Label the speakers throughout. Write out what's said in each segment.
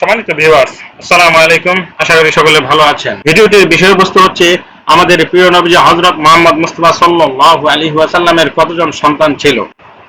Speaker 1: সম্মানিত ভিউয়ার্স আসসালামু আলাইকুম। আশা করি সকলে ভালো আছেন। ভিডিওটির বিষয়বস্তু হচ্ছে, আমাদের প্রিয় নবী হযরত মুহাম্মদ মুস্তাফা সাল্লাল্লাহু আলাইহি ওয়াসাল্লামের কতজন সন্তান ছিল?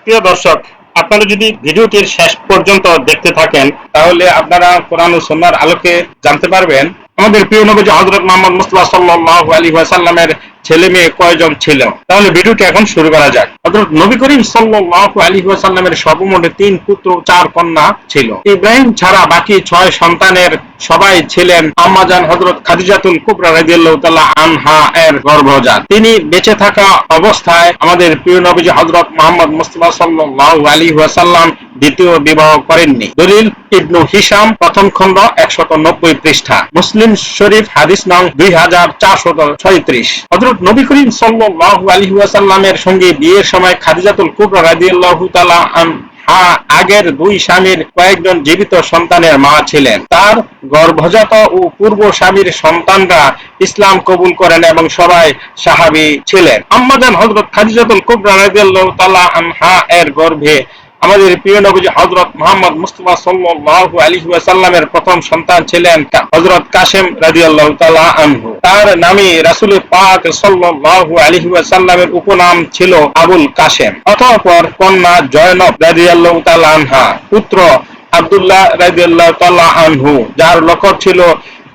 Speaker 1: প্রিয় দর্শক, আপনারা যদি ভিডিওটির শেষ পর্যন্ত দেখতে থাকেন, তাহলে আপনারা কোরআন ও সুন্নাহর আলোকে জানতে পারবেন, আমাদের প্রিয় নবী হযরত মুহাম্মদ মুস্তাফা সাল্লাল্লাহু আলাইহি ওয়াসাল্লামের ছেলে মেয়ে কয়জন ছিল? তাহলে ভিডিওটি এখন শুরু করা যাক। হযরত নবী করিম সাল্লাল্লাহু আলাইহি ওয়াসাল্লামের সর্বমোট তিন পুত্র, চার কন্যা ছিল। ইব্রাহিম ছাড়া বাকি ছয় সন্তানের সবাই ছিলেন আম্মাজান হযরত খাদিজাতুল কুবরা রাদিয়াল্লাহু আনহা এর গর্ভজাত। তিনি বেঁচে থাকা অবস্থায় আমাদের প্রিয় নবীজি হযরত মুহাম্মদ মুস্তাফা সাল্লাল্লাহু আলাইহি ওয়াসাল্লাম দ্বিতীয় বিবাহ করেননি। দলিল, ইবনু হিশাম, প্রথম খণ্ড, একশত নব্বই পৃষ্ঠা। মুসলিম শরীফ, হাদিস নং দুই হাজার চারশত ছয়ত্রিশ। হজরত নবী করিম সাল্লাল্লাহু আলাইহি ওয়াসাল্লামের সঙ্গে বিয়ের সময় খাদিজাতুল কুবরা রাদিয়াল্লাহু তাআলা আনহা আগের দুই স্বামীর কয়েকজন জীবিত সন্তানের মা ছিলেন। তার গর্ভজাত ও পূর্ব স্বামীর সন্তানরা ইসলাম কবুল করেন এবং সবাই সাহাবী ছিলেন। আম্মাজান হজরত খাদিজাতুল কুবরা রাদিয়াল্লাহু তাআলা আনহা এর গর্ভে আমাদের প্রিয় নবী হযরত মুহাম্মদ মুস্তাফা সাল্লাল্লাহু আলাইহি ওয়াসাল্লামের প্রথম সন্তান ছিলেন হযরত কাসেম রাদিয়াল্লাহু তাআলা আনহু। তার নামে রাসুল পাক সাল্লাল্লাহু আলাইহি ওয়াসাল্লামের উপনাম ছিল আবুল কাসেম। অতঃপর কন্যা জয়নব রাদিয়াল্লাহু তাআলা আনহা, পুত্র আব্দুল্লাহ রাদিয়াল্লাহু তাআলা আনহু, যার লকব ছিল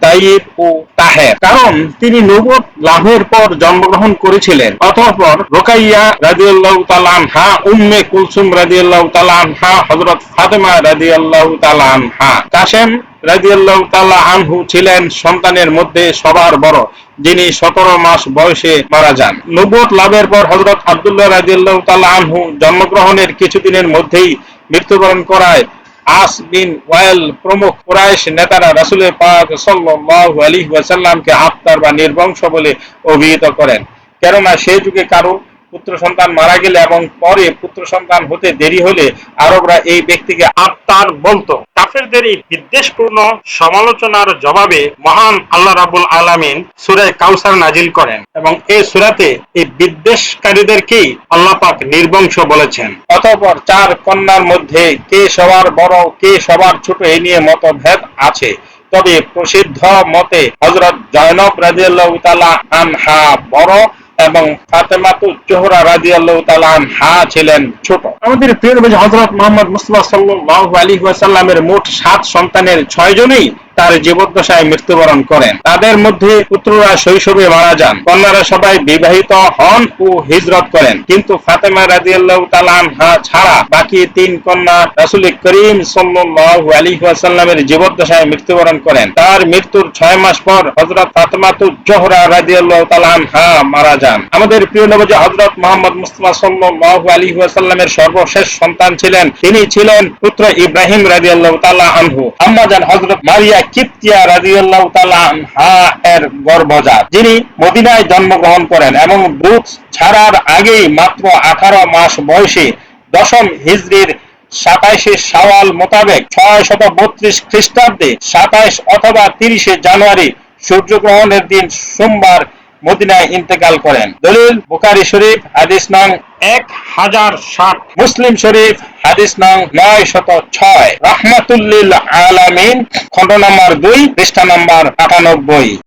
Speaker 1: তাইব ও তাহের। কারণ তিনি নবুয়ত লাভের পর জন্মগ্রহণ করেছিলেন। অতঃপর রোকাইয়া রাদিয়াল্লাহু তাআলা আনহা, উম্মে কুলসুম রাদিয়াল্লাহু তাআলা আনহা, হযরত ফাতেমা রাদিয়াল্লাহু তাআলা আনহা কাসেম রাদিয়াল্লাহু তাআলা আনহু ছিলেন সন্তানের মধ্যে সবার বড়, যিনি সতেরো মাস বয়সে মারা যান। নবুয়ত লাভের পর হযরত আব্দুল্লাহ রাদিয়াল্লাহু তাআলা আনহু জন্মগ্রহণের কিছুদিনের মধ্যেই মৃত্যুবরণ করায়। আস বিন ওয়াইল প্রমুখ কুরাইশ নেতারা রাসূলের পাক সাল্লাল্লাহু আলাইহি ওয়াসাল্লামকে আফতার বা নির্বংশ বলে অভিহিত করেন। কেননা সেই যুগে কারও পুত্র সন্তান মারা গেলে এবং পরে পুত্র সন্তান হতে দেরি হলে আরবরা এই ব্যক্তিকে আফতার বলতো। কাফেরদের এই বিদ্বেষপূর্ণ সমালোচনার জবাবে মহান আল্লাহ রাবুল আলামিন সূরা কাউসার নাজিল করেন এবং এই সূরাতে এই বিদ্বেষকারীদেরকেই আল্লাহ পাক নির্বংশ বলেছেন। অতঃপর চার কন্যার মধ্যে কে সবার বড়, কে সবার ছোট এই নিয়ে মতভেদ আছে। তবে প্রসিদ্ধ মতে হযরত জয়নব রাদিয়াল্লাহু তাআলা আনহা বড় এবং ফাতেমাতু জোহরা রাদিয়াল্লাহু তাআলা আনহা ছিলেন ছোট। আমাদের প্রিয় নবী হযরত মুহাম্মদ মুস্তফা সাল্লাল্লাহু আলাইহি ওয়াসাল্লামের মোট সাত সন্তানের ছয় জনই তার জীবদ্দশায় মৃত্যুবরণ করেন। তাদের মধ্যে পুত্ররা শৈশবে মারা যান। কন্যারা সবাই বিবাহিত হন ও হিজরত করেন। কিন্তু ফাতেমা রাদিয়াল্লাহু তাআলা আনহা ছাড়া বাকি তিন কন্যা রাসূল করিম সাল্লাল্লাহু আলাইহি ওয়াসাল্লামের জীবদ্দশায় মৃত্যুবরণ করেন। তার মৃত্যুর ছয় মাস পর হযরত ফাতেমাতু জোহরা রাদিয়াল্লাহু তাআলা আনহা মারা যান। আমাদের প্রিয় নবী হযরত মুহাম্মদ মুস্তাফা সাল্লাল্লাহু আলাইহি ওয়াসাল্লামের সর্বশেষ সন্তান ছিলেন, তিনি ছিলেন পুত্র ইব্রাহিম রাদিয়াল্লাহু তাআলা আনহু। আম্মা জান হযরত মারিয়া এবং ছাড়ার আগেই মাত্র আঠারো মাস বয়সে দশম হিজড়ির সাতাইশে সাওয়াল মোতাবেক বত্রিশ সাতাইশ অথবা তিরিশে জানুয়ারি সূর্যগ্রহণের দিন সোমবার মদিনায় ইন্তেকাল করেন। দলিল, বুখারী শরীফ, হাদিস নং এক হাজার ষাট। মুসলিম শরীফ, হাদিস নং নয় শত ছয়। রহমাতুল্লিল আলামিন খন্ড নম্বর দুই, পৃষ্ঠা নম্বর আটানব্বই।